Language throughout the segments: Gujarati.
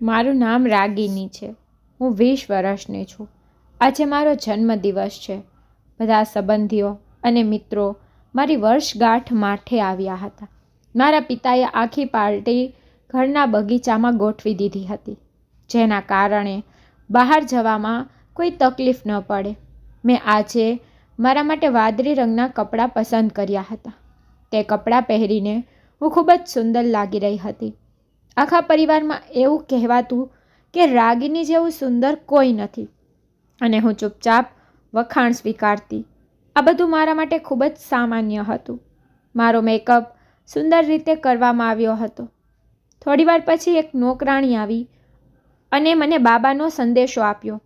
મારું નામ રાગિની છે. હું વીસ વર્ષની છું. આજે મારો જન્મદિવસ છે. બધા સંબંધીઓ અને મિત્રો મારી વર્ષગાંઠ માઠે આવ્યા હતા. મારા પિતાએ આખી પાર્ટી ઘરના બગીચામાં ગોઠવી દીધી હતી, જેના કારણે બહાર જવામાં કોઈ તકલીફ ન પડે. મેં આજે મારા માટે વાદળી રંગના કપડાં પસંદ કર્યા હતા. તે કપડાં પહેરીને હું ખૂબ જ સુંદર લાગી રહી હતી. આખા પરિવારમાં એવું કહેવાતું કે રાગીની જેવું સુંદર કોઈ નથી. અને હું ચૂપચાપ વખાણ સ્વીકારતી. આ બધું મારા માટે ખૂબ જ સામાન્ય હતું. મારો મેકઅપ સુંદર રીતે કરવામાં આવ્યો હતો. થોડીવાર પછી એક નોકરાણી આવી અને મને બાબાનો સંદેશો આપ્યો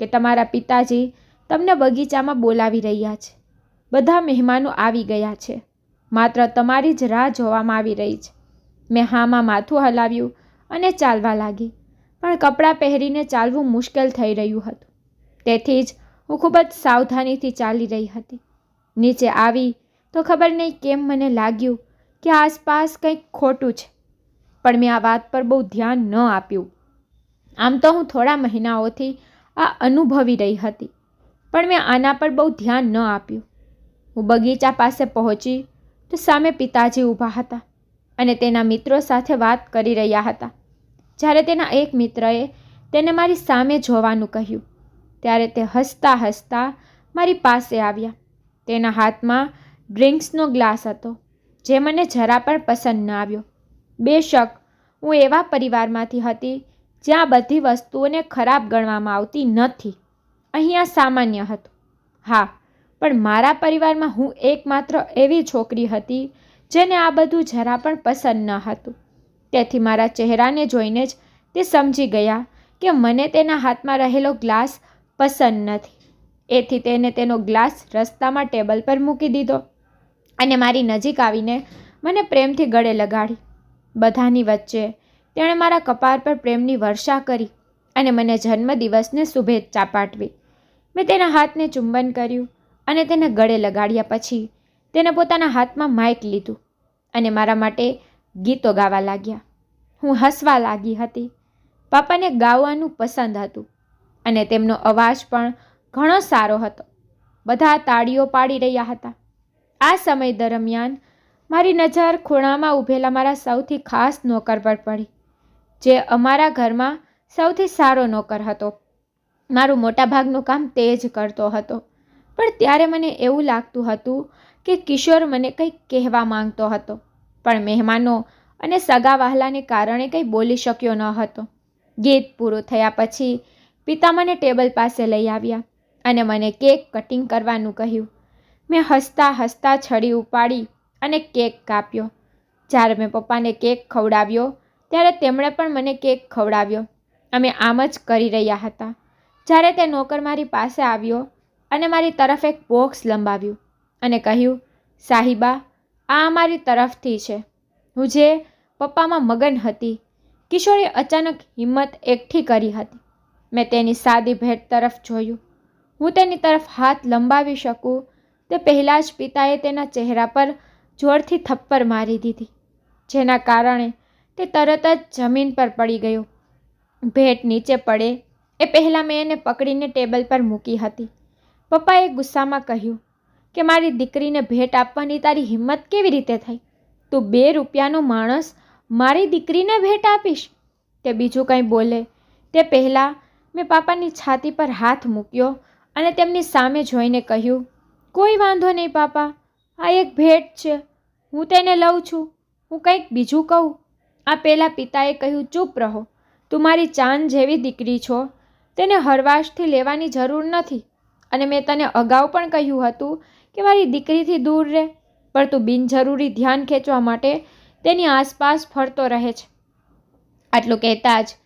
કે તમારા પિતાજી તમને બગીચામાં બોલાવી રહ્યા છે. બધા મહેમાનો આવી ગયા છે. માત્ર તમારી જ રાહ જોવામાં આવી રહી છે. મેં હામાં માથું હલાવ્યું અને ચાલવા લાગી. પણ કપડાં પહેરીને ચાલવું મુશ્કેલ થઈ રહ્યું હતું. તેથી જ હું ખૂબ જ સાવધાનીથી ચાલી રહી હતી. નીચે આવી તો ખબર નહીં કેમ મને લાગ્યું કે આસપાસ કંઈક ખોટું છે. પણ મેં આ વાત પર બહુ ધ્યાન ન આપ્યું. આમ તો હું થોડા મહિનાઓથી આ અનુભવી રહી હતી. પણ મેં આના પર બહુ ધ્યાન ન આપ્યું. હું બગીચા પાસે પહોંચી તો સામે પિતાજી ઊભા હતા. અને તેના મિત્રો સાથે વાત કરી રહ્યા હતા. જ્યારે તેના એક મિત્રએ તેને મારી સામે જોવાનું કહ્યું, ત્યારે તે હસતા હસતા મારી પાસે આવ્યા. તેના હાથમાં ડ્રિંક્સનો ગ્લાસ હતો, જે મને જરા પણ પસંદ ન આવ્યો. બેશક, હું એવા પરિવારમાંથી હતી જ્યાં બધી વસ્તુઓને ખરાબ ગણવામાં આવતી નથી. અહીંયા સામાન્ય હતું. હા, પણ મારા પરિવારમાં હું એકમાત્ર એવી છોકરી હતી જેને આ બધું જરા પણ પસંદ ન હતું. તેથી મારા ચહેરાને જોઈને જ તે સમજી ગયા કે મને તેના હાથમાં રહેલો ગ્લાસ પસંદ નથી. એથી તેને તેનો ગ્લાસ રસ્તામાં ટેબલ પર મૂકી દીધો અને મારી નજીક આવીને મને પ્રેમથી ગળે લગાડી. બધાની વચ્ચે તેણે મારા કપાળ પર પ્રેમની વર્ષા કરી અને મને જન્મદિવસને શુભેચ્છા પાઠવી. મેં તેના હાથને ચુંબન કર્યું અને તેને ગળે લગાડ્યા પછી તેને પોતાના હાથમાં માઇક લીધું. અને મારા માટે ગીતો ગાવા લાગ્યા. હું હસવા લાગી હતી. પાપાને ગાવાનું પસંદ હતું અને તેમનો અવાજ પણ ઘણો સારો હતો. બધા તાળીઓ પાડી રહ્યા હતા. આ સમય દરમિયાન મારી નજર ખૂણામાં ઊભેલા મારા સૌથી ખાસ નોકર પર પડી, જે અમારા ઘરમાં સૌથી સારો નોકર હતો. મારું મોટાભાગનું કામ તે જ કરતો હતો. પણ ત્યારે મને એવું લાગતું હતું કે કિશોર મને કંઈક કહેવા માંગતો હતો. પણ મહેમાનો અને સગા વહાલાને કારણે કંઈ બોલી શક્યો ન હતો. ગીત પૂરું થયા પછી પિતા મને ટેબલ પાસે લઈ આવ્યા અને મને કેક કટિંગ કરવાનું કહ્યું. મેં હસતા હસતા છડી ઉપાડી અને કેક કાપ્યો. જ્યારે મેં પપ્પાને કેક ખવડાવ્યો, ત્યારે તેમણે પણ મને કેક ખવડાવ્યો. અમે આમ જ કરી રહ્યા હતા. જ્યારે તે નોકર મારી પાસે આવ્યો અને મારી તરફ એક બોક્સ લંબાવ્યું. અને કહ્યું, સાહિબા, આ અમારી તરફથી છે. હું જે પપ્પામાં મગન હતી, કિશોરે અચાનક હિંમત એકઠી કરી હતી. મેં તેની સાદી ભેટ તરફ જોયું. હું તેની તરફ હાથ લંબાવી શકું તે પહેલાં જ પિતાએ તેના ચહેરા પર જોરથી થપ્પર મારી દીધી, જેના કારણે તે તરત જ જમીન પર પડી ગયો. ભેટ નીચે પડે એ પહેલાં મેં એને પકડીને ટેબલ પર મૂકી હતી. પપ્પાએ ગુસ્સામાં કહ્યું કે મારી દીકરીને ભેટ આપવાની તારી હિંમત કેવી રીતે થઈ? તું બે રૂપિયાનો માણસ મારી દીકરીને ભેટ આપીશ? તે બીજું કંઈ બોલે. તે પહેલાં મેં પાપાની છાતી પર હાથ મૂક્યો અને તેમની સામે જોઈને કહ્યું, કોઈ વાંધો નહીં પાપા, આ એક ભેટ છે. હું તેને લઉં છું. હું કંઈક બીજું કહું. આ પહેલાં પિતાએ કહ્યું, ચૂપ રહો. તું મારી ચાંદ જેવી દીકરી છો. તેને હરવાશથી લેવાની જરૂર નથી. અને મેં તને અગાઉ પણ કહ્યું હતું કે મારી દીકરીથી દૂર રહે પણ તું બિનજરૂરી ધ્યાન ખેંચવા માટે તેની આસપાસ ફરતો રહે છે. આટલું કહેતા જ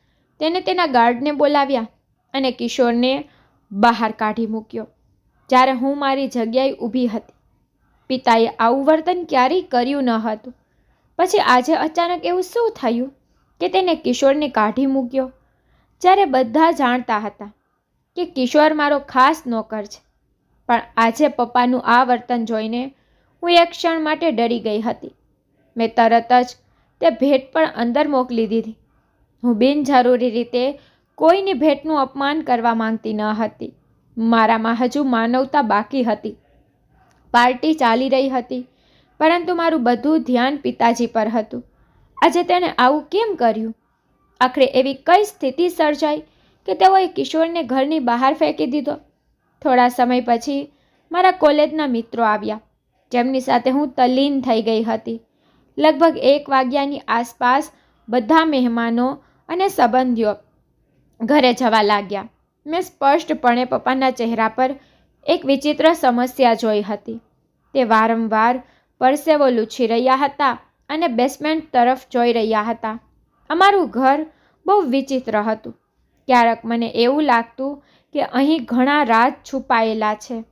તેને તેના ગાર્ડને બોલાવ્યા અને કિશોરને બહાર કાઢી મૂક્યો, જ્યારે હું મારી જગ્યાએ ઊભી હતી. પિતાએ આવું વર્તન ક્યારેય કર્યું ન હતું. પછી આજે અચાનક એવું શું થયું કે તેને કિશોરને કાઢી મૂક્યો, જ્યારે બધા જાણતા હતા કે કિશોર મારો ખાસ નોકર છે. પણ આજે પપ્પાનું આ વર્તન જોઈને હું એક ક્ષણ માટે ડરી ગઈ હતી. મેં તરત જ તે ભેટ પણ અંદર મોકલી દીધી. હું બિનજરૂરી રીતે કોઈની ભેટનું અપમાન કરવા માંગતી ન હતી. મારામાં હજુ માનવતા બાકી હતી. પાર્ટી ચાલી રહી હતી, પરંતુ મારું બધું ધ્યાન પિતાજી પર હતું. આજે તેણે આવું કેમ કર્યું? આખરે એવી કઈ સ્થિતિ સર્જાઈ કે તેઓએ કિશોરને ઘરની બહાર ફેંકી દીધો? થોડા સમય પછી મારા કોલેજના મિત્રો આવ્યા. જેમની સાથે હું તલ્લીન થઈ ગઈ હતી. લગભગ એક વાગ્યાની આસપાસ બધા મહેમાનો અને સંબંધીઓ ઘરે જવા લાગ્યા. મેં સ્પષ્ટપણે પપ્પાના ચહેરા પર એક વિચિત્ર સમસ્યા જોઈ હતી. તે વારંવાર પરસેવો લૂછી રહ્યા હતા અને બેસમેન્ટ તરફ જોઈ રહ્યા હતા. અમારું ઘર બહુ વિચિત્ર હતું. ક્યારેક મને એવું લાગતું કે અહીં ઘણા રાજ છુપાયેલા છે.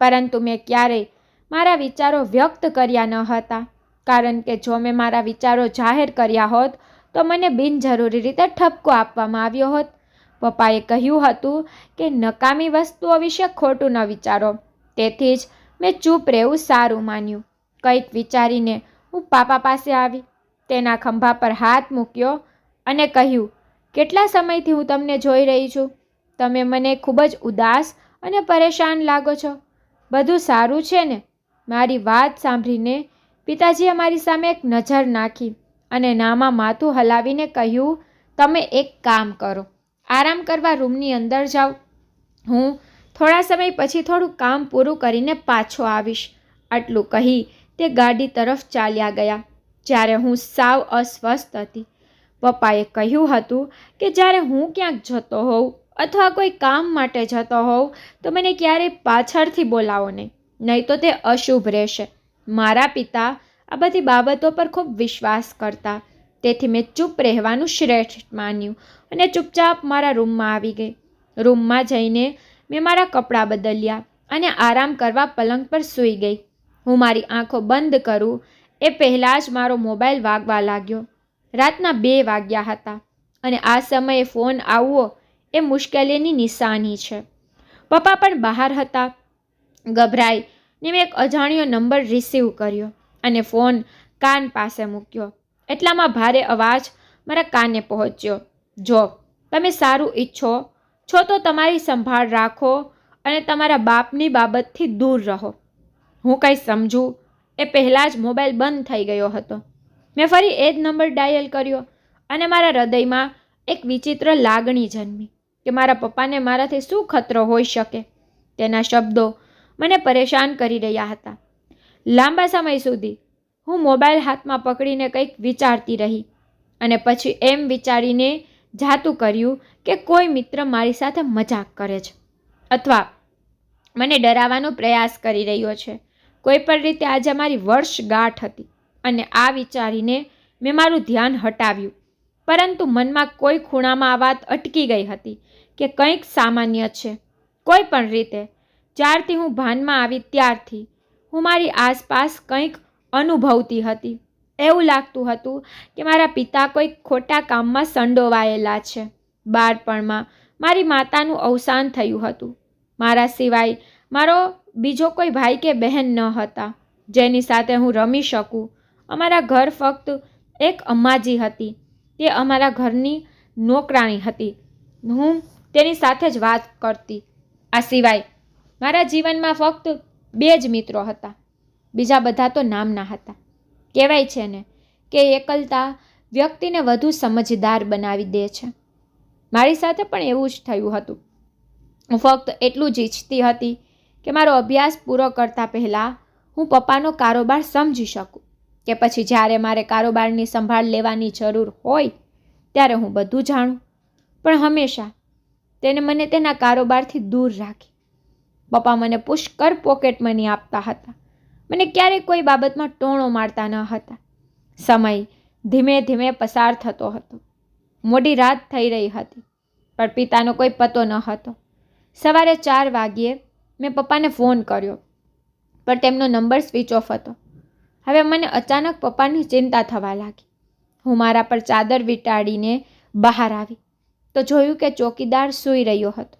પરંતુ મેં ક્યારેય મારા વિચારો વ્યક્ત કર્યા ન હતા. કારણ કે જો મેં મારા વિચારો જાહેર કર્યા હોત, તો મને બિનજરૂરી રીતે ઠપકો આપવામાં આવ્યો હોત. પપ્પાએ કહ્યું હતું કે નકામી વસ્તુઓ વિશે ખોટું ન વિચારો. તેથી જ મેં ચૂપ રહેવું સારું માન્યું. કંઈક વિચારીને હું પાપા પાસે આવી, તેના ખંભા પર હાથ મૂક્યો અને કહ્યું, કેટલા સમયથી હું તમને જોઈ રહી છું? તમે મને ખૂબ જ ઉદાસ અને પરેશાન લાગો છો. બધું સારું છે ને? મારી વાત સાંભળીને પિતાજીએ મારી સામે એક નજર નાખી અને નામાં માથું હલાવીને કહ્યું, તમે એક કામ કરો. આરામ કરવા રૂમની અંદર જાઓ. હું થોડા સમય પછી થોડું કામ પૂરું કરીને પાછો આવીશ. આટલું કહી તે ગાડી તરફ ચાલ્યા ગયા. જ્યારે હું સાવ અસ્વસ્થ હતી. પપ્પાએ કહ્યું હતું કે જ્યારે હું ક્યાંક જતો હોઉં અથવા કોઈ કામ માટે જતો હોઉં, તો મને ક્યારેય પાછળથી બોલાવો નહીં. નહીં તો તે અશુભ રહેશે. મારા પિતા આ બધી બાબતો પર ખૂબ વિશ્વાસ કરતા. તેથી મેં ચૂપ રહેવાનું શ્રેષ્ઠ માન્યું અને ચૂપચાપ મારા રૂમમાં આવી ગઈ. રૂમમાં જઈને મેં મારા કપડાં બદલ્યા અને આરામ કરવા પલંગ પર સૂઈ ગઈ. હું મારી આંખો બંધ કરું એ પહેલાં જ મારો મોબાઈલ વાગવા લાગ્યો. રાતના બે વાગ્યા હતા અને આ સમયે ફોન આવવો એ મુશ્કેલીની નિશાની છે. પપ્પા પણ બહાર હતા. ગભરાઈ ને મેં એક અજાણ્યો નંબર રિસીવ કર્યો અને ફોન કાન પાસે મૂક્યો. એટલામાં ભારે અવાજ મારા કાને પહોંચ્યો. જો, તમે સારું ઈચ્છો, છો તો તમારી સંભાળ રાખો અને તમારા બાપની બાબતથી દૂર રહો. હું કંઈ સમજું? એ પહેલાં જ મોબાઈલ બંધ થઈ ગયો હતો. મેં ફરી એ જ નંબર ડાયલ કર્યો અને મારા હૃદયમાં એક વિચિત્ર લાગણી જન્મી. કે મારા પપ્પાને મારાથી શું ખતરો હોઈ શકે? તેના શબ્દો મને પરેશાન કરી રહ્યા હતા. લાંબા સમય સુધી હું મોબાઈલ હાથમાં પકડીને કંઈક વિચારતી રહી અને પછી એમ વિચારીને જાતું કર્યું કે કોઈ મિત્ર મારી સાથે મજાક કરે છે અથવા મને ડરાવવાનો પ્રયાસ કરી રહ્યો છે. કોઈ પણ રીતે આજે મારી વર્ષગાંઠ હતી અને આ વિચારીને મેં મારું ધ્યાન હટાવ્યું. પરંતુ મનમાં કોઈ ખૂણામાં આ વાત અટકી ગઈ હતી કે કંઈક સામાન્ય છે. કોઈ પણ રીતે. જ્યારથી હું ભાનમાં આવી ત્યારથી હું મારી આસપાસ કંઈક અનુભવતી હતી. એવું લાગતું હતું કે મારા પિતા કોઈક ખોટા કામમાં સંડોવાયેલા છે. બાળપણમાં મારી માતાનું અવસાન થયું હતું. મારા સિવાય મારો બીજો કોઈ ભાઈ કે બહેન ન હતા. જેની સાથે હું રમી શકું. અમારા ઘર ફક્ત એક અમ્માજી હતી. તે અમારા ઘરની નોકરાણી હતી. હું તેની સાથે જ વાત કરતી. આ સિવાય, મારા જીવનમાં ફક્ત બે જ મિત્રો હતા. બીજા બધા તો નામના હતા. કહેવાય છે ને કે એકલતા વ્યક્તિને વધુ સમજદાર બનાવી દે છે. મારી સાથે પણ એવું જ થયું હતું. હું ફક્ત એટલું જ ઈચ્છતી હતી કે મારો અભ્યાસ પૂરો કરતાં પહેલાં હું પપ્પાનો કારોબાર સમજી શકું. કે પછી જ્યારે મારે કારોબારની સંભાળ લેવાની જરૂર હોય, ત્યારે હું બધું જાણું. પણ હંમેશા તેને મને તેના કારોબારથી દૂર રાખી. પપ્પા મને પુષ્કર પોકેટ મની આપતા હતા. મને ક્યારેય કોઈ બાબતમાં ટોણો મારતા ન હતા. સમય ધીમે ધીમે પસાર થતો હતો. મોડી રાત થઈ રહી હતી, પણ પિતાનો કોઈ પતો ન હતો. સવારે ચાર વાગ્યે મેં પપ્પાને ફોન કર્યો, પણ તેમનો નંબર સ્વિચ ઓફ હતો. હવે મને અચાનક પપ્પાની ચિંતા થવા લાગી. હું મારા પર ચાદર વીંટાળીને બહાર આવી. તો જોયું કે ચોકીદાર સૂઈ રહ્યો હતો.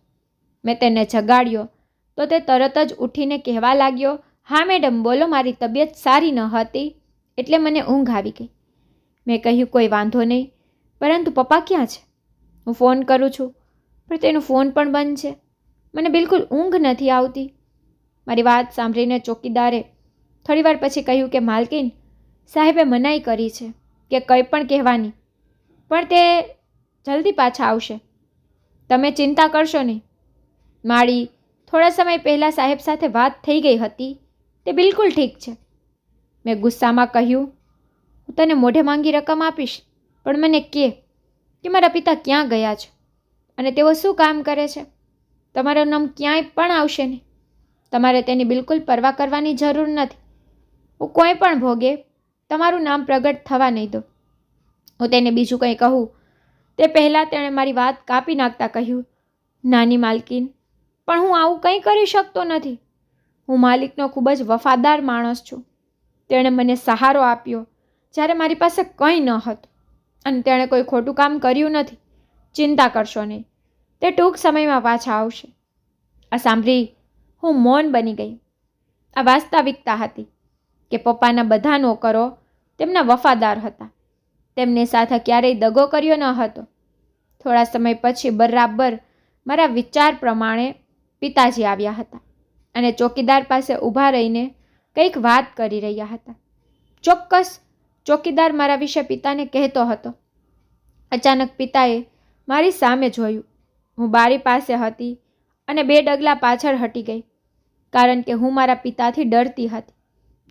મેં તેને જગાડ્યો. તો તે તરત જ ઉઠીને કહેવા લાગ્યો, હા, મેડમ, બોલો, મારી તબિયત સારી ન હતી. એટલે મને ઊંઘ આવી ગઈ. મેં કહ્યું, કોઈ વાંધો નહીં. પરંતુ પપ્પા ક્યાં છે? હું ફોન કરું છું, પણ તેનો ફોન પણ બંધ છે. મને બિલકુલ ઊંઘ નથી આવતી. મારી વાત સાંભળીને ચોકીદારે થોડીવાર પછી કહ્યું કે, માલકીન, સાહેબે મનાઈ કરી છે કે કંઈ પણ કહેવાની. પણ તે જલ્દી પાછા આવશે. તમે ચિંતા કરશો નહીં. મારી થોડા સમય પહેલાં સાહેબ સાથે વાત થઈ ગઈ હતી. તે બિલકુલ ઠીક છે. મેં ગુસ્સામાં કહ્યું, હું તને મોઢે માંગી રકમ આપીશ, પણ મને કે કે મારા પિતા ક્યાં ગયા છે અને તેઓ શું કામ કરે છે? તમારું નામ ક્યાંય પણ આવશે નહીં. તમારે તેની બિલકુલ પરવા કરવાની જરૂર નથી. હું કોઈ પણ ભોગે તમારું નામ પ્રગટ થવા નહીં દો હું તેને બીજું કંઈ કહું તે પહેલાં તેણે મારી વાત કાપી નાખતા કહ્યું, નાની માલકીન, પણ હું આવું કંઈ કરી શકતો નથી. હું માલિકનો ખૂબ જ વફાદાર માણસ છું. તેણે મને સહારો આપ્યો જ્યારે મારી પાસે કંઈ ન હતું અને તેણે કોઈ ખોટું કામ કર્યું નથી. ચિંતા કરશો નહીં, તે ટૂંક સમયમાં પાછા આવશે. આ સાંભળી હું મૌન બની ગઈ. આ વાસ્તવિકતા હતી કે પપ્પાના બધા નોકરો તેમના વફાદાર હતા. તેમની સાથે ક્યારેય દગો કર્યો ન હતો. થોડા સમય પછી બરાબર મારા વિચાર પ્રમાણે પિતાજી આવ્યા હતા અને ચોકીદાર પાસે ઊભા રહીને કંઈક વાત કરી રહ્યા હતા. ચોક્કસ ચોકીદાર મારા વિશે પિતાને કહેતો હતો. અચાનક પિતાએ મારી સામે જોયું. હું બારી પાસે હતી અને બે ડગલા પાછળ હટી ગઈ, કારણ કે હું મારા પિતાથી ડરતી હતી.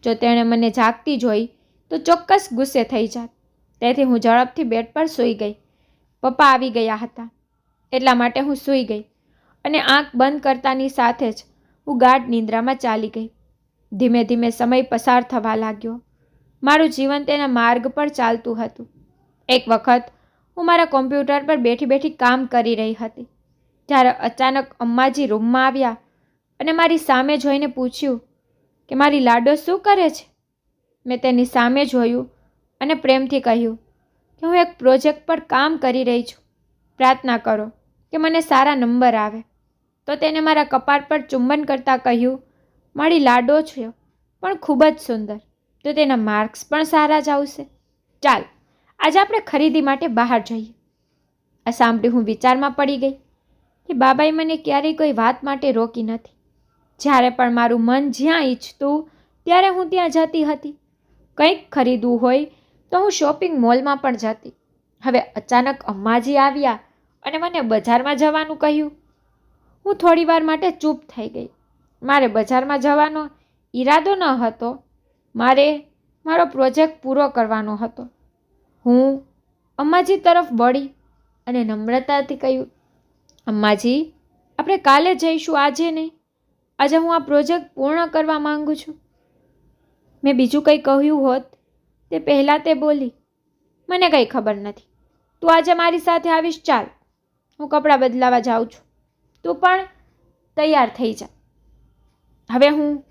જો તેણે મને જાગતી જોઈ, તો ચોક્કસ ગુસ્સે થઈ જાત. તેથી હું ઝડપથી બેડ પર સૂઈ ગઈ. પપ્પા આવી ગયા હતા. એટલા માટે હું સૂઈ ગઈ અને આંખ બંધ કરતાની સાથે જ હું ગાઢ નિંદ્રામાં ચાલી ગઈ. ધીમે ધીમે સમય પસાર થવા લાગ્યો. મારું જીવન તેના માર્ગ પર ચાલતું હતું. એક વખત હું મારા કોમ્પ્યુટર પર બેઠી બેઠી કામ કરી રહી હતી. જ્યારે અચાનક અમ્માજી રૂમમાં આવ્યા અને મારી સામે જોઈને પૂછ્યું કે મારી લાડો શું કરે છે? મેં તેની સામે જોયું અને પ્રેમથી કહ્યું કે હું એક પ્રોજેક્ટ પર કામ કરી રહી છું. પ્રાર્થના કરો કે મને સારા નંબર આવે. તો તેને મારા કપાળ પર ચુંબન કરતાં કહ્યું, મારી લાડો છે, પણ ખૂબ જ સુંદર. તો તેના માર્ક્સ પણ સારા જ આવશે. ચાલ, આજે આપણે ખરીદી માટે બહાર જઈએ. આ સાંભળી હું વિચારમાં પડી ગઈ કે બાબાએ મને ક્યારેય કોઈ વાત માટે રોકી નથી. જ્યારે પણ મારું મન જ્યાં ઈચ્છતું, ત્યારે હું ત્યાં જતી હતી. કંઈક ખરીદવું હોય તો હું શોપિંગ મોલમાં પણ જતી. હવે અચાનક અમ્માજી આવ્યા અને મને બજારમાં જવાનું કહ્યું. હું થોડી વાર માટે ચૂપ થઈ ગઈ. મારે બજારમાં જવાનો ઈરાદો ન હતો. મારે મારો પ્રોજેક્ટ પૂરો કરવાનો હતો. હું અમ્માજી તરફ વળી અને નમ્રતાથી કહ્યું, અમ્માજી, આપણે કાલે જઈશું, આજે નહીં. આજે હું આ પ્રોજેક્ટ પૂર્ણ કરવા માગું છું. મેં બીજું કંઈ કહ્યું હોત તે પહેલાં તે બોલી, મને કંઈ ખબર નથી. તું આજે મારી સાથે આવીશ, ચાલ. હું કપડાં બદલાવા જાઉં છું. તું પણ તૈયાર થઈ જા. હવે હું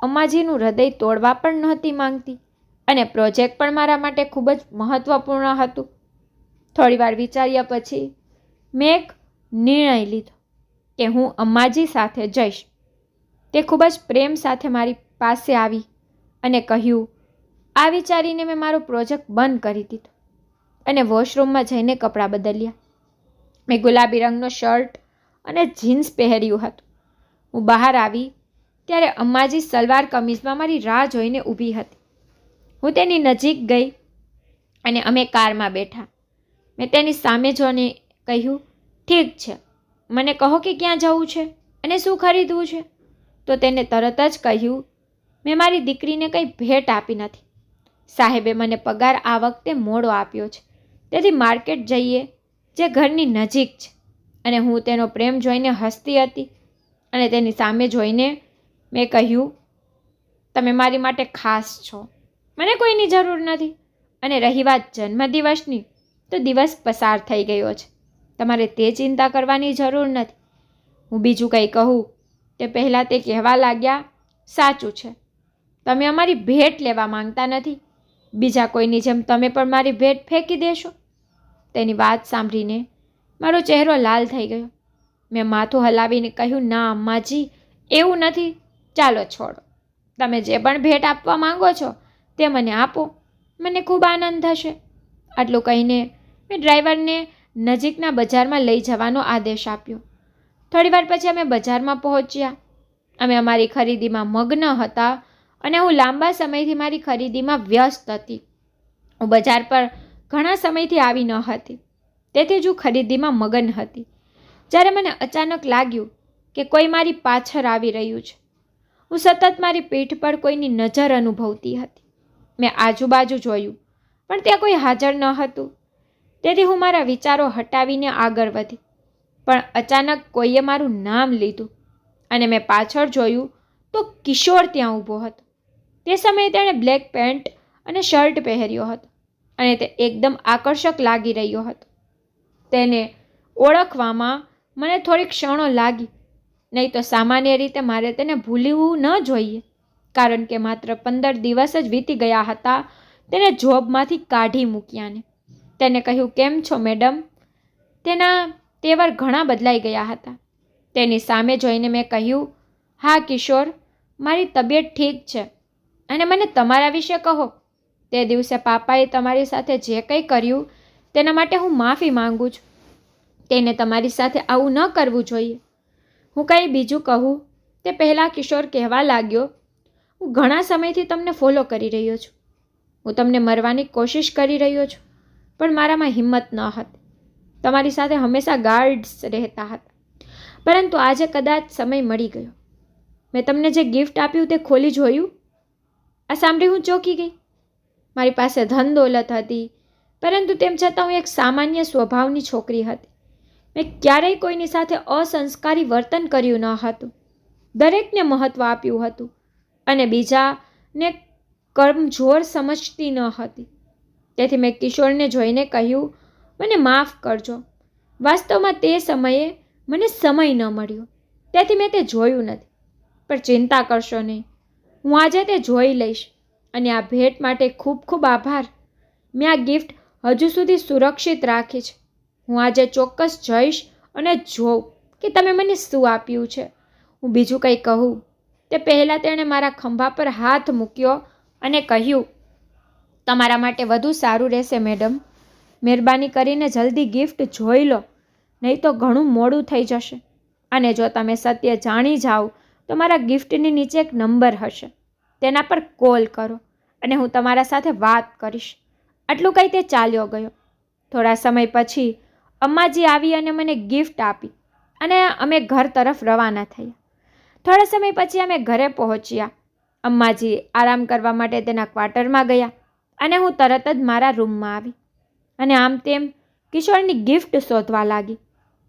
અમ્માજીનું હૃદય તોડવા પણ નહોતી માંગતી અને પ્રોજેક્ટ પણ મારા માટે ખૂબ જ મહત્ત્વપૂર્ણ હતું. થોડીવાર વિચાર્યા પછી મેં એક નિર્ણય લીધો કે હું અમ્માજી સાથે જઈશ. તે ખૂબ જ પ્રેમ સાથે મારી પાસે આવી અને કહ્યું આ વિચારીને મેં મારો પ્રોજેક્ટ બંધ કરી દીધો અને વોશરૂમમાં જઈને કપડાં બદલ્યા. મેં ગુલાબી રંગનો શર્ટ અને જીન્સ પહેર્યું હતું. હું બહાર આવી ત્યારે અમ્માજી સલવાર કમીઝમાં મારી રાહ જોઈને ઊભી હતી. હું તેની નજીક ગઈ અને અમે કારમાં બેઠા. મેં તેની સામે જોઈને કહ્યું, ઠીક છે. મને કહો કે ક્યાં જવું છે અને શું ખરીદવું છે? તો તેને તરત જ કહ્યું, મેં મારી દીકરીને કંઈ ભેટ આપી નથી. સાહેબે મને પગાર આ વખતે મોડો આપ્યો છે. તેથી માર્કેટ જઈએ, જે ઘરની નજીક છે. અને હું તેનો પ્રેમ જોઈને હસતી હતી અને તેની સામે જોઈને મેં કહ્યું, તમે મારી માટે ખાસ છો. મને કોઈની જરૂર નથી. અને રહી વાત જન્મદિવસની, તો દિવસ પસાર થઈ ગયો છે. તમારે તે ચિંતા કરવાની જરૂર નથી. હું બીજું કંઈ કહું, તે પહેલાં તે કહેવા લાગ્યા, સાચું છે. તમે અમારી ભેટ લેવા માંગતા નથી. બીજા કોઈની જેમ તમે પણ મારી ભેટ ફેંકી દેશો. તેની વાત સાંભળીને મારો ચહેરો લાલ થઈ ગયો. મેં માથું હલાવીને કહ્યું, ના, અમ્માજી, એવું નથી. ચાલો છોડો. તમે જે પણ ભેટ આપવા માંગો છો તે મને આપો. મને ખૂબ આનંદ થશે. આટલું કહીને મેં ડ્રાઈવરને નજીકના બજારમાં લઈ જવાનો આદેશ આપ્યો. થોડીવાર પછી અમે બજારમાં પહોંચ્યા. અમે અમારી ખરીદીમાં મગ્ન હતા અને હું લાંબા સમયથી મારી ખરીદીમાં વ્યસ્ત હતી. હું બજાર પર ઘણા સમયથી આવી ન હતી. તેથી જ હું ખરીદીમાં મગન હતી. જ્યારે મને અચાનક લાગ્યું કે કોઈ મારી પાછળ આવી રહ્યું છે. હું સતત મારી પીઠ પર કોઈની નજર અનુભવતી હતી. મેં આજુબાજુ જોયું, પણ ત્યાં કોઈ હાજર ન હતું. તેથી હું મારા વિચારો હટાવીને આગળ વધી. પણ અચાનક કોઈએ મારું નામ લીધું અને મેં પાછળ જોયું તો કિશોર ત્યાં ઊભો હતો. તે સમયે તેણે બ્લેક પેન્ટ અને શર્ટ પહેર્યો હતો અને તે એકદમ આકર્ષક લાગી રહ્યો હતો. તેને ઓળખવામાં મને થોડી ક્ષણો લાગી, નહીં તો સામાન્ય રીતે મારે તેને ભૂલવું ન જોઈએ, કારણ કે માત્ર પંદર દિવસ જ વીતી ગયા હતા, તેને જોબમાંથી કાઢી મૂક્યાને તેને કહ્યું, કેમ છો, મેડમ? તેના તેવર ઘણા બદલાઈ ગયા હતા. તેની સામે જોઈને મેં કહ્યું, હા, કિશોર, મારી તબિયત ઠીક છે. અને મને તમારા વિશે કહો. તે દિવસે પાપાએ તમારી સાથે જે કંઈ કર્યું, તેના માટે હું માફી માંગુ છું. તેને તમારી સાથે આવું ન કરવું જોઈએ. હું કંઈ બીજું કહું, તે પહેલાં કિશોર કહેવા લાગ્યો, હું ઘણા સમયથી તમને ફોલો કરી રહ્યો છું. હું તમને મરવાની કોશિશ કરી રહ્યો છું, પણ મારામાં હિંમત ન હતી. તમારી સાથે હંમેશા ગાર્ડ્સ રહેતા હતા. પરંતુ આજે કદાચ સમય મળી ગયો. મેં તમને જે ગિફ્ટ આપ્યું તે ખોલી જોયું આ સાંભળી હું ચોંકી ગઈ. મારી પાસે ધન દોલત હતી, પરંતુ તેમ છતાં હું એક સામાન્ય સ્વભાવની છોકરી હતી. મેં ક્યારેય કોઈની સાથે અસંસ્કારી વર્તન કર્યું ન હતું. દરેકને મહત્ત્વ આપ્યું હતું, અને બીજાને કર્મજોર સમજતી ન હતી. તેથી મેં કિશોરને જોઈને કહ્યું, મને માફ કરજો. વાસ્તવમાં તે સમયે મને સમય ન મળ્યો. તેથી મેં તે જોયું નથી. પણ ચિંતા કરશો નહીં. હું આજે તે જોઈ લઈશ. અને આ ભેટ માટે ખૂબ ખૂબ આભાર. મેં આ ગિફ્ટ હજુ સુધી સુરક્ષિત રાખી છે. હું આજે ચોક્કસ જઈશ અને જોઉં કે તમે મને શું આપ્યું છે. હું બીજું કંઈ કહું. તે પહેલાં તેણે મારા ખંભા પર હાથ મૂક્યો અને કહ્યું, તમારા માટે વધુ સારું રહેશે, મેડમ. મહેરબાની કરીને જલ્દી ગિફ્ટ જોઈ લો, નહીં તો ઘણું મોડું થઈ જશે. અને જો તમે સત્ય જાણી જાઓ તો મારા ગિફ્ટની નીચે એક નંબર હશે. તેના પર કોલ કરો અને હું તમારા સાથે વાત કરીશ. આટલું કંઈ તે ચાલ્યો ગયો. થોડા સમય પછી અમ્માજી આવી અને મને ગિફ્ટ આપી અને અમે ઘર તરફ રવાના થયા. થોડા સમય પછી અમે ઘરે પહોંચ્યા. અમ્માજી આરામ કરવા માટે તેના ક્વાર્ટરમાં ગયા અને હું તરત જ મારા રૂમમાં આવી. અને આમ તેમ કિશોરની ગિફ્ટ શોધવા લાગી.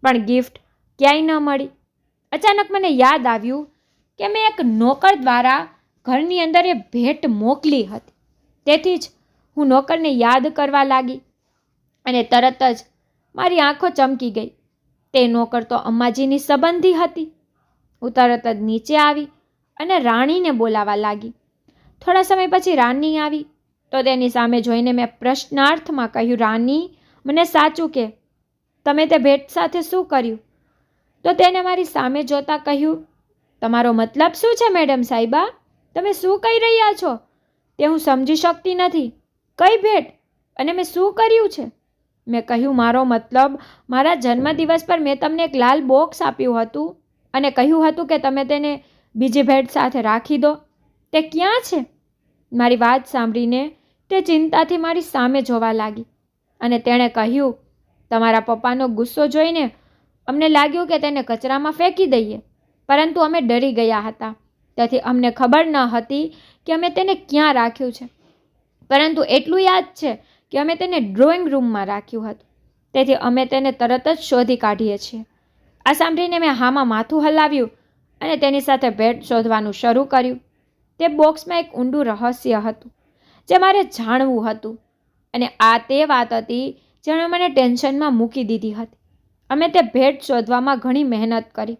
પણ ગિફ્ટ ક્યાંય ન મળી. અચાનક મને યાદ આવ્યું કે મેં એક નોકર દ્વારા ઘરની અંદર એ ભેટ મોકલી હતી. તેથી જ હું નોકરને યાદ કરવા લાગી અને તરત જ મારી આંખો ચમકી ગઈ. તે નોકર તો અમ્માજીની સંબંધી હતી. હું તરત જ નીચે આવી અને રાણીને બોલાવા લાગી. થોડા સમય પછી રાની આવી તો તેની સામે જોઈને મેં પ્રશ્નાર્થમાં કહ્યું રાની મને સાચું કે? તમે તે ભેટ સાથે શું કર્યું? તો તેને મારી સામે જોતાં કહ્યું તમારો મતલબ શું છે, મેડમ સાહેબા? તમે શું કહી રહ્યા છો? તે હું સમજી શકતી નથી. કઈ ભેટ? અને મેં શું કર્યું છે? મેં કહ્યું, મારો મતલબ મારા જન્મદિવસ પર મેં તમને એક લાલ બોક્સ આપ્યું હતું અને કહ્યું હતું કે તમે તેને બીજી ભેટ સાથે રાખી દો. તે ક્યાં છે? મારી વાત સાંભળીને તે ચિંતાથી મારી સામે જોવા લાગી અને તેણે કહ્યું, તમારા પપ્પાનો ગુસ્સો જોઈને અમને લાગ્યું કે તેને કચરામાં ફેંકી દઈએ. પરંતુ અમે ડરી ગયા હતા. તેથી અમને ખબર ન હતી કે અમે તેને ક્યાં રાખ્યું છે. પરંતુ એટલું યાદ છે કે અમે તેને ડ્રોઈંગ રૂમમાં રાખ્યું હતું. તેથી અમે તેને તરત જ શોધી કાઢીએ છીએ. આ સાંભળીને મેં હામાં માથું હલાવ્યું અને તેની સાથે ભેટ શોધવાનું શરૂ કર્યું. તે બોક્સમાં એક ઊંડું રહસ્ય હતું, જે મારે જાણવું હતું. અને આ તે વાત હતી જેણે મને ટેન્શનમાં મૂકી દીધી હતી. અમે તે ભેટ શોધવામાં ઘણી મહેનત કરી.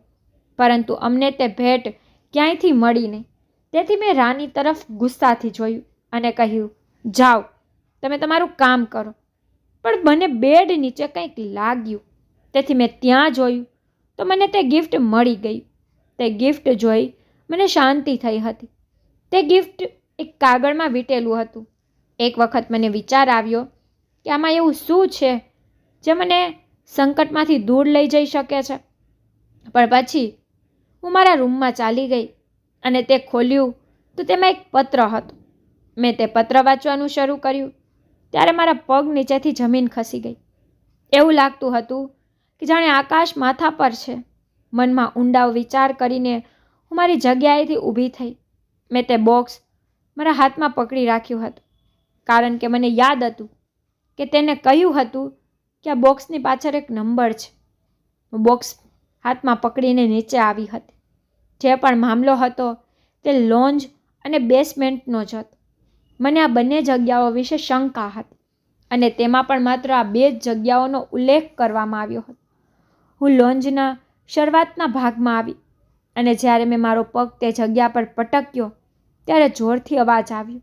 પરંતુ અમને તે ભેટ ક્યાંયથી મળી નહીં. તેથી મેં રાની તરફ ગુસ્સાથી જોયું અને કહ્યું, જાઓ, તમે તમારું કામ કરો. પણ મને બેડ નીચે કંઈક લાગ્યું. તેથી મેં ત્યાં જોયું તો મને તે ગિફ્ટ મળી ગયું. તે ગિફ્ટ જોઈ મને શાંતિ થઈ હતી. તે ગિફ્ટ એક કાગળમાં વીટેલું હતું. એક વખત મને વિચાર આવ્યો કે આમાં એવું શું છે જે મને સંકટમાંથી દૂર લઈ જઈ શકે છે. પણ પછી હું મારા રૂમમાં ચાલી ગઈ અને તે ખોલ્યું તો તેમાં એક પત્ર હતો. મેં તે પત્ર વાંચવાનું શરૂ કર્યું ત્યારે મારા પગ નીચેથી જમીન ખસી ગઈ. એવું લાગતું હતું કે જાણે આકાશ માથા પર છે. મનમાં ઊંડાવ વિચાર કરીને હું મારી જગ્યાએથી ઊભી થઈ. મેં તે બોક્સ મારા હાથમાં પકડી રાખ્યું હતું કારણ કે મને યાદ હતું કે તેને કહ્યું હતું કે આ બોક્સની પાછળ એક નંબર છે. બોક્સ હાથમાં પકડીને નીચે આવી હતી. જે પણ મામલો હતો તે લોન્જ અને બેસમેન્ટનો જ હતો. મને આ બંને જગ્યાઓ વિશે શંકા હતી અને તેમાં પણ માત્ર આ બે જ જગ્યાઓનો ઉલ્લેખ કરવામાં આવ્યો હતો. હું લોન્જના શરૂઆતના ભાગમાં આવી અને જ્યારે મેં મારો પગ તે જગ્યા પર પટક્યો ત્યારે જોરથી અવાજ આવ્યો.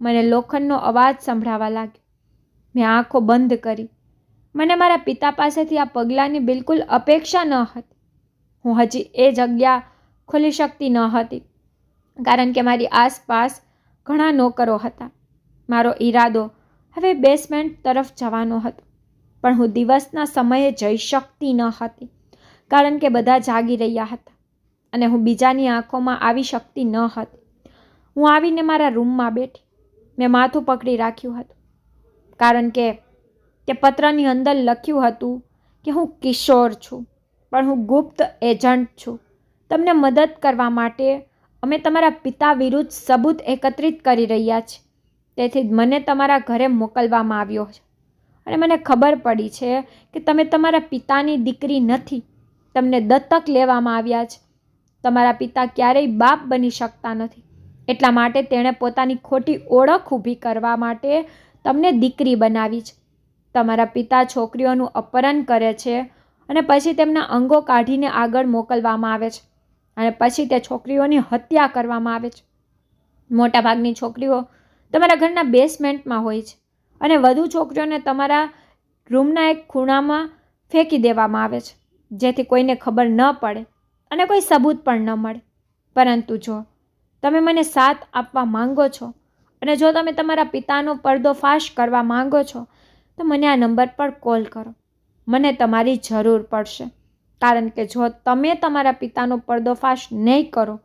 મને લોખંડનો અવાજ સંભળાવા લાગ્યો. મેં આંખો બંધ કરી મને મારા પિતા પાસેથી આ પગલાંની બિલકુલ અપેક્ષા ન હતી. હું હજી એ જગ્યા ખોલી શકતી ન હતી, કારણ કે મારી આસપાસ ઘણા નોકરો હતા. મારો ઈરાદો હવે બેસમેન્ટ તરફ જવાનો હતો, પણ હું દિવસના સમયે જઈ શકતી ન હતી, કારણ કે બધા જાગી રહ્યા હતા અને હું બીજાની આંખોમાં આવી શકતી ન હતી. હું આવીને મારા રૂમમાં બેઠી, મેં માથું પકડી રાખ્યું હતું, કારણ કે તે પત્રની અંદર લખ્યું હતું કે હું કિશોર છું, પણ હું ગુપ્ત એજન્ટ છું. તમને મદદ કરવા માટે અમે તમારા પિતા વિરુદ્ધ સબૂત એકત્રિત કરી રહ્યા છીએ તેથી મને તમારા ઘરે મોકલવામાં આવ્યો છે. અને મને ખબર પડી છે કે તમે તમારા પિતાની દીકરી નથી. તમને દત્તક લેવામાં આવ્યા છે. તમારા પિતા ક્યારેય બાપ બની શકતા નથી. એટલા માટે તેણે પોતાની ખોટી ઓળખ ઊભી કરવા માટે તમને દીકરી બનાવી છે. તમારા પિતા છોકરીઓનું અપહરણ કરે છે અને પછી તેમના અંગો કાઢીને આગળ મોકલવામાં આવે છે અને પછી તે છોકરીઓની હત્યા કરવામાં આવે છે. મોટાભાગની છોકરીઓ તમારા ઘરના બેસમેન્ટમાં હોય છે અને વધુ છોકરીઓને તમારા રૂમના એક ખૂણામાં ફેંકી દેવામાં આવે છે. જેથી કોઈને ખબર ન પડે અને કોઈ સબૂત પણ ન મળે. પરંતુ જો તમે મને સાથ આપવા માંગો છો અને જો તમે તમારા પિતાનો પર્દોફાશ કરવા માંગો છો તો મને આ નંબર પર કોલ કરો. મને તમારી જરૂર પડશે. કારણ કે જો તમે તમારા પિતાનો પર્દોફાશ નહીં કરો,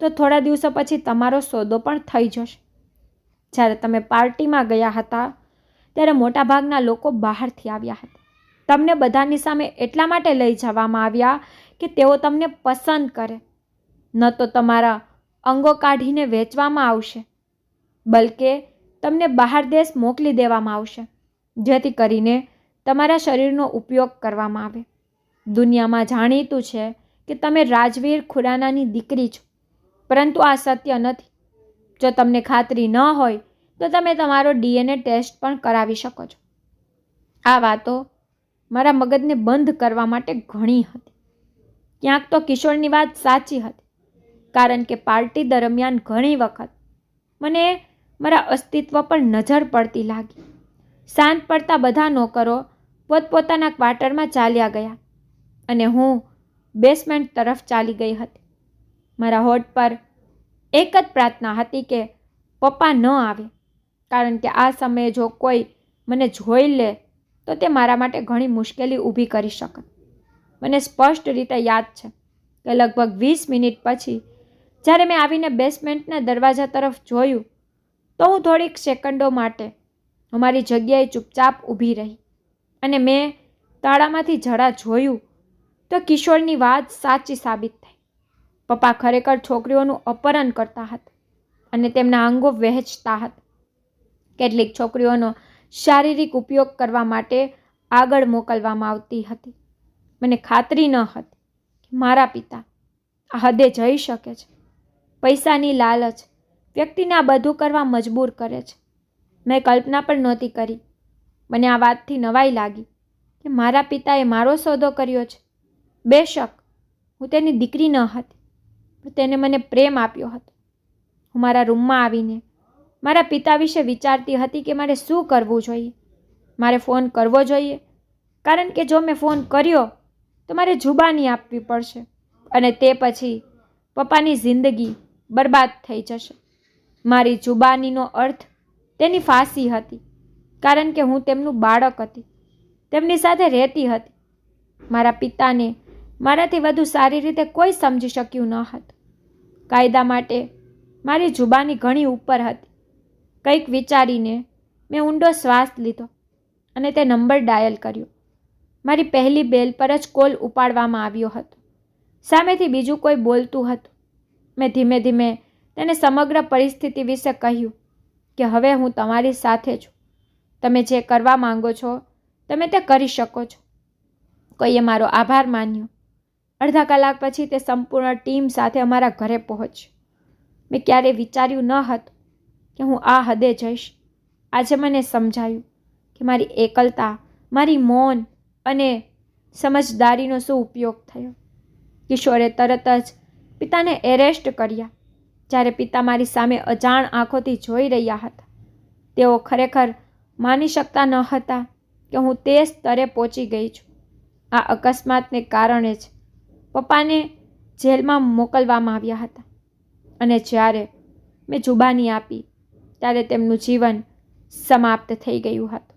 તો થોડા દિવસો પછી તમારો સોદો પણ થઈ જશે. જ્યારે તમે પાર્ટીમાં ગયા હતા, ત્યારે મોટાભાગના લોકો બહારથી આવ્યા હતા. તમને બધાની સામે એટલા માટે લઈ જવામાં આવ્યા કે તેઓ તમને પસંદ કરે. ન તો તમારા અંગો કાઢીને વેચવામાં આવશે, બલકે તમને બહાર દેશ મોકલી દેવામાં આવશે. જેથી કરીને તમારા શરીરનો ઉપયોગ કરવામાં આવે. દુનિયામાં જાણીતું છે કે તમે રાજવીર ખુરાનાની દીકરી છો, પરંતુ આ સત્ય નથી. જો તમને ખાતરી ન હોય, તો તમે તમારો ડીએનએ ટેસ્ટ પણ કરાવી શકો છો. આ વાતો મારા મગજને બંધ કરવા માટે ઘણી હતી. ક્યાંક તો કિશોરની વાત સાચી હતી, કારણ કે પાર્ટી દરમિયાન ઘણી વખત મને મારા અસ્તિત્વ પર નજર પડતી લાગી. શાંત પડતા બધા નોકરો પોતપોતાના ક્વાર્ટરમાં ચાલ્યા ગયા અને હું બેસમેન્ટ તરફ ચાલી ગઈ હતી. મારા હોઠ પર એક જ પ્રાર્થના હતી કે પપ્પા ન આવે, કારણ કે આ સમયે જો કોઈ મને જોઈ લે, તો તે મારા માટે ઘણી મુશ્કેલી ઊભી કરી શકે. મને સ્પષ્ટ રીતે યાદ છે કે લગભગ વીસ મિનિટ પછી જ્યારે મેં આવીને બેસમેન્ટના દરવાજા તરફ જોયું, તો હું થોડીક સેકન્ડો માટે અમારી જગ્યાએ ચૂપચાપ ઊભી રહી અને મેં તાળામાંથી જરા જોયું તો કિશોરની વાત સાચી સાબિત થઈ. પપ્પા ખરેખર છોકરીઓનું અપહરણ કરતા હતા અને તેમના અંગો વહેંચતા હતા. કેટલીક છોકરીઓનો શારીરિક ઉપયોગ કરવા માટે આગળ મોકલવામાં આવતી હતી. મને ખાતરી ન હતી કે મારા પિતા આ હદે જઈ શકે છે. પૈસાની લાલચ વ્યક્તિને આ બધું કરવા મજબૂર કરે છે. મેં કલ્પના પણ નહોતી કરી. મને આ વાતથી નવાઈ લાગી કે મારા પિતાએ મારો સોદો કર્યો છે. બેશક, હું તેની દીકરી ન હતી, પણ તેને મને પ્રેમ આપ્યો હતો. હું મારા રૂમમાં આવીને મારા પિતા વિશે વિચારતી હતી કે મારે શું કરવું જોઈએ. મારે ફોન કરવો જોઈએ, કારણ કે જો મેં ફોન કર્યો તો મારે જુબાની આપવી પડશે અને તે પછી પપ્પાની જિંદગી બરબાદ થઈ જશે. મારી જુબાનીનો અર્થ તેની ફાંસી હતી, કારણ કે હું તેમનું બાળક હતી, તેમની સાથે રહેતી હતી. મારા પિતાને મારાથી વધુ સારી રીતે કોઈ સમજી શક્યું ન હતું. કાયદા માટે મારી જુબાની ઘણી ઉપર હતી. કંઈક વિચારીને મેં ઊંડો શ્વાસ લીધો અને તે નંબર ડાયલ કર્યો. મારી પહેલી બેલ પર જ કોલ ઉપાડવામાં આવ્યો હતો. સામેથી બીજું કોઈ બોલતું હતું. મેં ધીમે ધીમે તેને સમગ્ર પરિસ્થિતિ વિશે કહ્યું. કે હવે હું તમારી સાથે છું. તમે જે કરવા માંગો છો, તમે તે કરી શકો છો. કોઈએ મારો આભાર માન્યો. અડધા કલાક પછી તે સંપૂર્ણ ટીમ સાથે અમારા ઘરે પહોંચ્યો. મેં ક્યારેય વિચાર્યું ન હતું કે હું આ હદે જઈશ. આજે મને સમજાયું કે મારી એકલતા, મારી મૌન અને સમજદારીનો શું ઉપયોગ થયો. કિશોરે તરત જ પિતાને એરેસ્ટ કર્યા. જ્યારે પિતા મારી સામે અજાણ આંખોથી જોઈ રહ્યા હતા. તેઓ ખરેખર માની શકતા ન હતા કે હું તે સ્તરે પહોંચી ગઈ છું. આ અકસ્માતને કારણે જ પપ્પાને જેલમાં મોકલવામાં આવ્યા હતા. અને જ્યારે મેં જુબાની આપી, ત્યારે તેમનું જીવન સમાપ્ત થઈ ગયું હતું.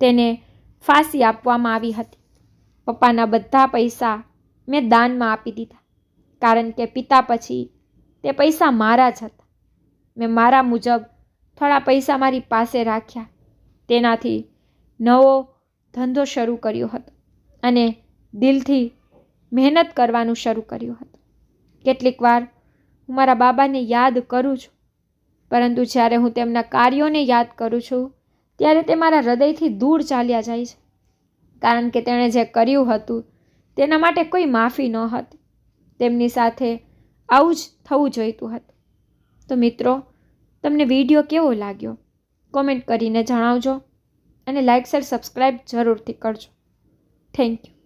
તેને ફાંસી આપવામાં આવી હતી. પપ્પાના બધા પૈસા મેં દાનમાં આપી દીધા, કારણ કે પિતા પછી તે પૈસા મારા જ હતા. મેં મારા મુજબ થોડા પૈસા મારી પાસે રાખ્યા. તેનાથી નવો ધંધો શરૂ કર્યો હતો અને દિલથી મહેનત કરવાનું શરૂ કર્યું હતું. કેટલીક વાર હું મારા બાબાને યાદ કરું છું, પરંતુ જ્યારે હું તેમના કાર્યોને યાદ કરું છું, ત્યારે તે મારા હૃદયથી દૂર ચાલ્યા જાય છે. કારણ કે તેણે જે કર્યું હતું, તેના માટે કોઈ માફી ન હતી તેમની સાથે આવું જ થવું જોઈતું હતું. તો મિત્રો, તમને વીડિયો કેવો લાગ્યો? કોમેન્ટ કરીને જણાવજો અને લાઇક શેર સબસ્ક્રાઈબ જરૂરથી કરજો. Thank you.